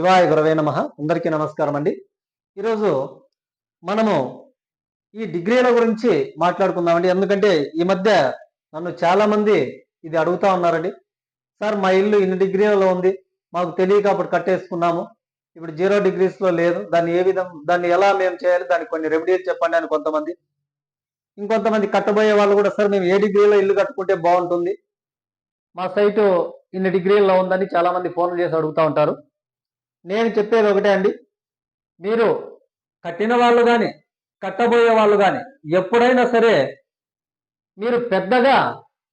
శివాయ గురవే నమ. అందరికీ నమస్కారం అండి. ఈరోజు మనము ఈ డిగ్రీల గురించి మాట్లాడుకుందామండి. ఎందుకంటే ఈ మధ్య నన్ను చాలామంది ఇది అడుగుతా ఉన్నారండి. సార్ మా ఇల్లు ఇన్ని డిగ్రీలలో ఉంది. మాకు తెలియక అప్పుడు కట్టేసుకున్నాము. ఇప్పుడు జీరో డిగ్రీస్లో లేదు. దాన్ని ఏ విధం దాన్ని ఎలా మేము చేయాలి? దానికి కొన్ని రెమెడీస్ చెప్పండి అని కొంతమంది. ఇంకొంతమంది కట్టబోయే వాళ్ళు కూడా సార్ మేము ఏ డిగ్రీలో ఇల్లు కట్టుకుంటే బాగుంటుంది? మా సైటు ఇన్ని డిగ్రీల్లో ఉందని చాలామంది ఫోన్లు చేసి అడుగుతూ ఉంటారు. నేను చెప్పేది ఒకటే అండి. మీరు కట్టిన వాళ్ళు కానీ కట్టబోయే వాళ్ళు కానీ ఎప్పుడైనా సరే మీరు పెద్దగా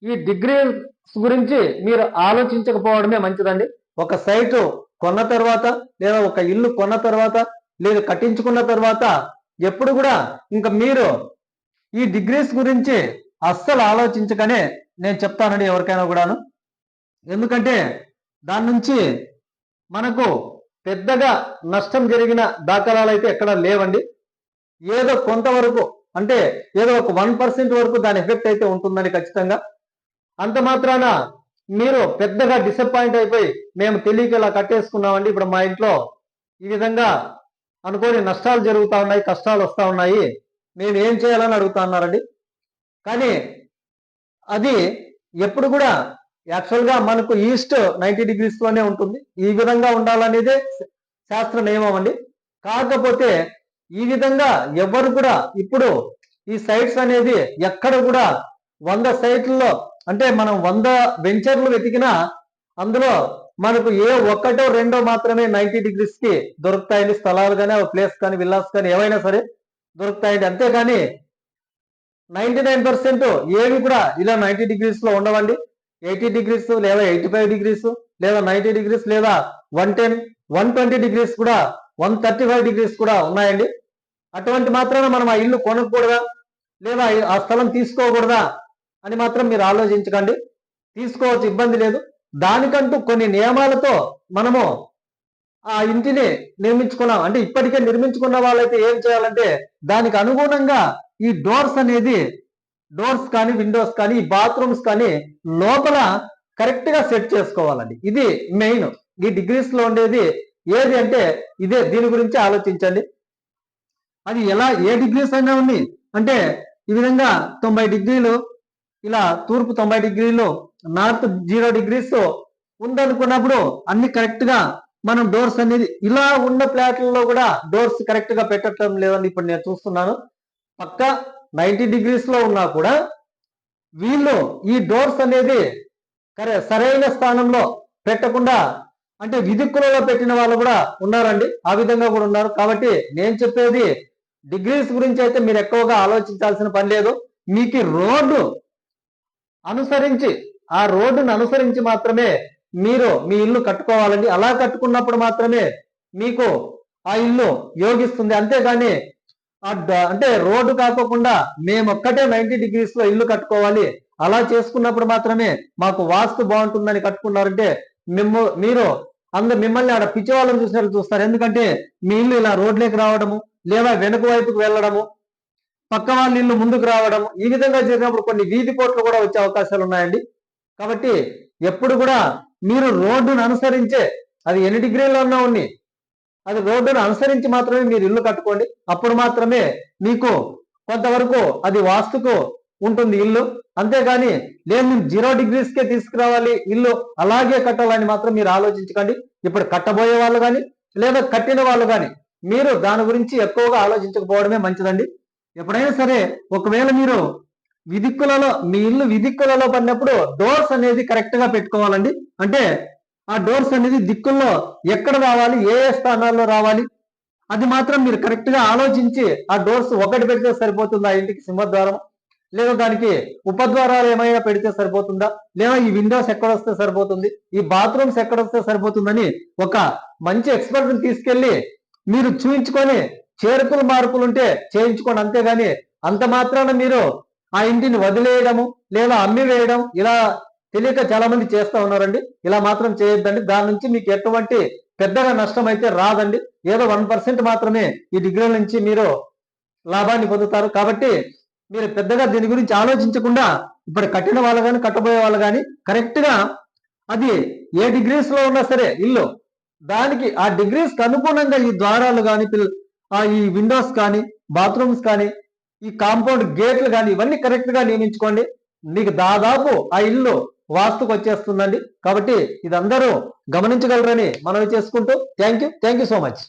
ఈ డిగ్రీస్ గురించి మీరు ఆలోచించకపోవడమే మంచిదండి. ఒక సైటు కొన్న తర్వాత లేదా ఒక ఇల్లు కొన్న తర్వాత లేదా కట్టించుకున్న తర్వాత ఎప్పుడు కూడా ఇంకా మీరు ఈ డిగ్రీస్ గురించి అస్సలు ఆలోచించకనే నేను చెప్తానండి ఎవరికైనా కూడాను. ఎందుకంటే దాని నుంచి మనకు పెద్దగా నష్టం జరిగిన దాఖలాలు అయితే ఎక్కడ లేవండి. ఏదో కొంతవరకు అంటే ఏదో ఒక వన్ పర్సెంట్ వరకు దాని ఎఫెక్ట్ అయితే ఉంటుందని ఖచ్చితంగా. అంత మాత్రాన మీరు పెద్దగా డిసప్పాయింట్ అయిపోయి మేము తెలియక ఇలా కట్టేసుకున్నామండి. ఇప్పుడు మా ఇంట్లో ఈ విధంగా అనుకోని నష్టాలు జరుగుతూ ఉన్నాయి కష్టాలు వస్తూ ఉన్నాయి. మేము ఏం చేయాలని అడుగుతా ఉన్నారండి? కానీ అది ఎప్పుడు కూడా యాక్చువల్గా మనకు ఈస్ట్ నైంటీ డిగ్రీస్లోనే ఉంటుంది. ఈ విధంగా ఉండాలనేదే శాస్త్ర నియమం అండి. కాకపోతే ఈ విధంగా ఎవరు కూడా ఇప్పుడు ఈ సైట్స్ అనేది ఎక్కడ కూడా వంద సైట్లలో అంటే మనం వంద వెంచర్లు వెతికినా అందులో మనకు ఏ ఒక్కటో రెండో మాత్రమే నైంటీ డిగ్రీస్కి దొరుకుతాయండి స్థలాలు కానీ ప్లేస్ కానీ విల్లాస్ కానీ ఏవైనా సరే దొరుకుతాయండి. అంతేకాని నైన్టీ నైన్ పర్సెంట్ ఏవి కూడా ఇలా నైన్టీ డిగ్రీస్లో ఉండవండి. ఎయిటీ డిగ్రీస్ లేదా ఎయిటీ ఫైవ్ డిగ్రీస్ లేదా నైన్టీ డిగ్రీస్ లేదా one ten one twenty degrees కూడా వన్ థర్టీ ఫైవ్ డిగ్రీస్ కూడా ఉన్నాయండి. అటువంటి మాత్రాన మనం ఆ ఇల్లు కొనకూడదా లేదా ఆ స్థలం తీసుకోకూడదా? అని మాత్రం మీరు ఆలోచించకండి. తీసుకోవచ్చు ఇబ్బంది లేదు. దానికంటూ కొన్ని నియమాలతో మనము ఆ ఇంటిని నిర్మించుకున్నాం. అంటే ఇప్పటికే నిర్మించుకున్న వాళ్ళైతే ఏం చేయాలంటే దానికి అనుగుణంగా ఈ డోర్స్ అనేది డోర్స్ కానీ విండోస్ కానీ ఈ బాత్రూమ్స్ కానీ లోపల కరెక్ట్గా సెట్ చేసుకోవాలండి. ఇది మెయిన్. ఈ డిగ్రీస్లో ఉండేది ఏది అంటే ఇదే. దీని గురించి ఆలోచించండి. అది ఎలా ఏ డిగ్రీస్ అయినా ఉంది. అంటే ఈ విధంగా తొంభై డిగ్రీలు ఇలా తూర్పు తొంభై డిగ్రీలు నార్త్ జీరో డిగ్రీస్ ఉందనుకున్నప్పుడు అన్ని కరెక్ట్గా మనం డోర్స్ అనేది ఇలా ఉన్న ఫ్లాట్లలో కూడా డోర్స్ కరెక్ట్గా పెట్టడం లేదని ఇప్పుడు నేను చూస్తున్నాను. పక్క నైంటీ డిగ్రీస్లో ఉన్నా కూడా వీళ్ళు ఈ డోర్స్ అనేది కరె సరైన స్థానంలో పెట్టకుండా అంటే విదిక్కులలో పెట్టిన వాళ్ళు కూడా ఉన్నారండి. ఆ విధంగా కూడా ఉన్నారు. కాబట్టి నేను చెప్పేది డిగ్రీస్ గురించి అయితే మీరు ఎక్కువగా ఆలోచించాల్సిన పని లేదు. మీకు రోడ్డు అనుసరించి ఆ రోడ్డును అనుసరించి మాత్రమే మీరు మీ ఇల్లు కట్టుకోవాలండి. అలా కట్టుకున్నప్పుడు మాత్రమే మీకు ఆ ఇల్లు యోగిస్తుంది. అంతేగాని అంటే రోడ్డు కాకోకుండా మేము ఒక్కటే నైన్టీ డిగ్రీస్లో ఇల్లు కట్టుకోవాలి. అలా చేసుకున్నప్పుడు మాత్రమే మాకు వాస్తు బాగుంటుందని కట్టుకున్నారంటే మిమ్మ మీరు అందరు మిమ్మల్ని ఆడ పిచ్చివాళ్ళని చూసినట్లు చూస్తారు. ఎందుకంటే మీ ఇల్లు ఇలా రోడ్లోకి రావడము లేదా వెనుక వైపుకు వెళ్ళడము పక్క వాళ్ళ ఇల్లు ముందుకు రావడం ఈ విధంగా జరిగినప్పుడు కొన్ని వీధి పోట్లు కూడా వచ్చే అవకాశాలు ఉన్నాయండి. కాబట్టి ఎప్పుడు కూడా మీరు రోడ్డును అనుసరించే అది ఎన్ని డిగ్రీల్లో ఉన్నా ఉన్ని అది రోడ్డును అనుసరించి మాత్రమే మీరు ఇల్లు కట్టుకోండి. అప్పుడు మాత్రమే మీకు కొంతవరకు అది వాస్తుకు ఉంటుంది ఇల్లు. అంతేగాని లేదు జీరో డిగ్రీస్కే తీసుకురావాలి ఇల్లు అలాగే కట్టాలని మాత్రం మీరు ఆలోచించకండి. ఇప్పుడు కట్టబోయే వాళ్ళు కానీ లేదా కట్టిన వాళ్ళు కానీ మీరు దాని గురించి ఎక్కువగా ఆలోచించకపోవడమే మంచిదండి. ఎప్పుడైనా సరే ఒకవేళ మీరు విదిక్కులలో మీ ఇల్లు విదిక్కులలో పడినప్పుడు డోర్స్ అనేది కరెక్ట్గా పెట్టుకోవాలండి. అంటే ఆ డోర్స్ అనేది దిక్కుల్లో ఎక్కడ రావాలి ఏ ఏ స్థానాల్లో రావాలి? అది మాత్రం మీరు కరెక్ట్గా ఆలోచించి ఆ డోర్స్ ఒకటి పెడితే సరిపోతుందా? ఇంటికి సింహద్వారం? లేదా దానికి ఉపద్వారాలు ఏమైనా పెడితే సరిపోతుందా? లేదా ఈ విండోస్ ఎక్కడ వస్తే సరిపోతుంది? ఈ బాత్రూమ్స్ ఎక్కడ వస్తే సరిపోతుందని ఒక మంచి ఎక్స్పర్ట్ తీసుకెళ్ళి మీరు చూయించుకొని చేరుకులు మార్పులు ఉంటే చేయించుకోండి. అంతేగాని అంత మాత్రాన మీరు ఆ ఇంటిని వదిలేయడము లేదా అమ్మి వేయడం ఇలా తెలియక చాలా మంది చేస్తూ ఉన్నారండి. ఇలా మాత్రం చేయొద్దండి. దాని నుంచి మీకు ఎటువంటి పెద్దగా నష్టం అయితే రాదండి. ఏదో వన్ పర్సెంట్ మాత్రమే ఈ డిగ్రీల నుంచి మీరు లాభాన్ని పొందుతారు. కాబట్టి మీరు పెద్దగా దీని గురించి ఆలోచించకుండా ఇప్పుడు కట్టిన వాళ్ళు కానీ కట్టబోయే వాళ్ళు కానీ కరెక్ట్గా అది ఏ డిగ్రీస్లో ఉన్నా సరే ఇల్లు. దానికి ఆ డిగ్రీస్కి అనుగుణంగా ఈ ద్వారాలు కానీ ఆ ఈ విండోస్ కానీ బాత్రూమ్స్ కానీ ఈ కాంపౌండ్ గేట్లు కానీ ఇవన్నీ కరెక్ట్గా నియమించుకోండి. మీకు దాదాపు ఆ ఇల్లు వాస్తుకు వచ్చేస్తుందండి కాబట్టి ఇదందరూ గమనించగలరని మనవి చేసుకుంటూ thank you. Thank you so much.